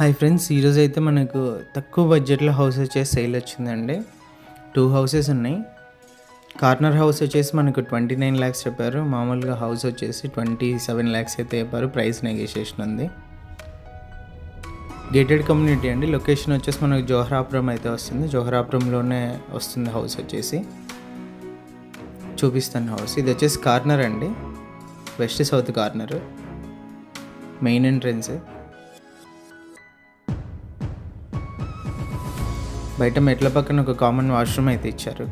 Hi friends ఈరోజు అయితే మనకు తక్కువ బడ్జెట్లో హౌస్ వచ్చేసి సేల్ వచ్చిందండి. టూ హౌసెస్ ఉన్నాయి. కార్నర్ హౌస్ వచ్చేసి మనకు ట్వంటీ నైన్ ల్యాక్స్ చెప్పారు. మామూలుగా హౌస్ వచ్చేసి ట్వంటీ సెవెన్ ల్యాక్స్ అయితే చెప్పారు. ప్రైస్ నెగోషియేషన్ ఉంది. గేటెడ్ కమ్యూనిటీ అండి. లొకేషన్ వచ్చేసి మనకు జోహరాపురం అయితే వస్తుంది. జోహరాపురంలోనే వస్తుంది హౌస్ వచ్చేసి. చూపిస్తాను హౌస్ ఇది వచ్చేసి కార్నర్ అండి. West south corner main entrance బయట మెట్ల పక్కన ఒక కామన్ వాష్రూమ్ అయితే ఇచ్చారు.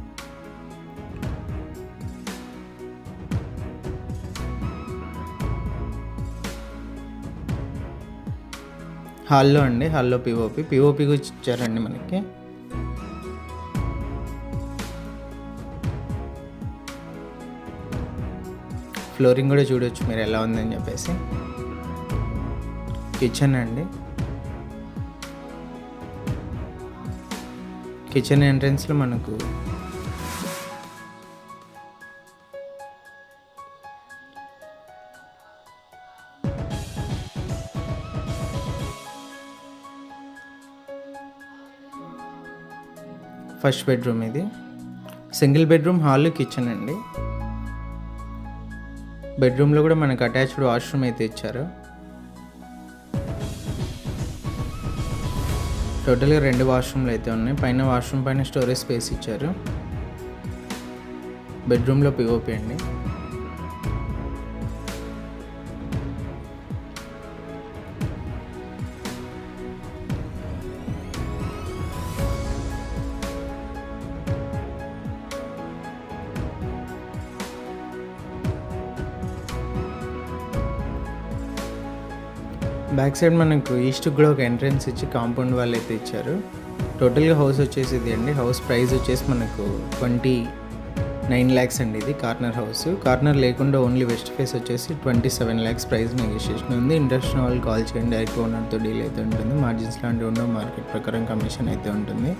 హాల్లో అండి హాల్లో పిఓపి పిఓపి కూడా ఇచ్చారండి మనకి. ఫ్లోరింగ్ కూడా చూడొచ్చు మీరు ఎలా ఉందని చెప్పేసి. కిచెన్ అండి. కిచెన్ ఎంట్రన్స్లో మనకు ఫస్ట్ బెడ్రూమ్ ఇది. సింగిల్ బెడ్రూమ్ హాల్ కిచెన్ అండి. బెడ్రూమ్లో కూడా మనకు అటాచ్డ్ వాష్రూమ్ అయితే ఇచ్చారు. టోటల్గా రెండు వాష్రూమ్లు అయితే ఉన్నాయి. పైన వాష్రూమ్ పైన స్టోరేజ్ స్పేస్ ఇచ్చారు. బెడ్రూమ్లో పిఓపి అండి. బ్యాక్ సైడ్ మనకు ఈస్ట్ కూడా ఒక ఎంట్రన్స్ ఇచ్చి కాంపౌండ్ వాళ్ళు అయితే ఇచ్చారు. టోటల్గా హౌస్ వచ్చేసి ఇది అండి. హౌస్ ప్రైస్ వచ్చేసి మనకు ట్వంటీ నైన్ ల్యాక్స్ అండి ఇది కార్నర్ హౌస్. కార్నర్ లేకుండా ఓన్లీ వెస్ట్ ఫేస్ వచ్చేసి twenty seven lakhs price negotiation ఉంది. ఇంట్రెస్ట్ వాళ్ళు కాల్ చేయండి డైరెక్ట్ ఓనర్తో డీల్ అయితే ఉంటుంది. మార్జిన్స్ లాంటివి ఉండవు మార్కెట్ ప్రకారం కమిషన్ అయితే ఉంటుంది.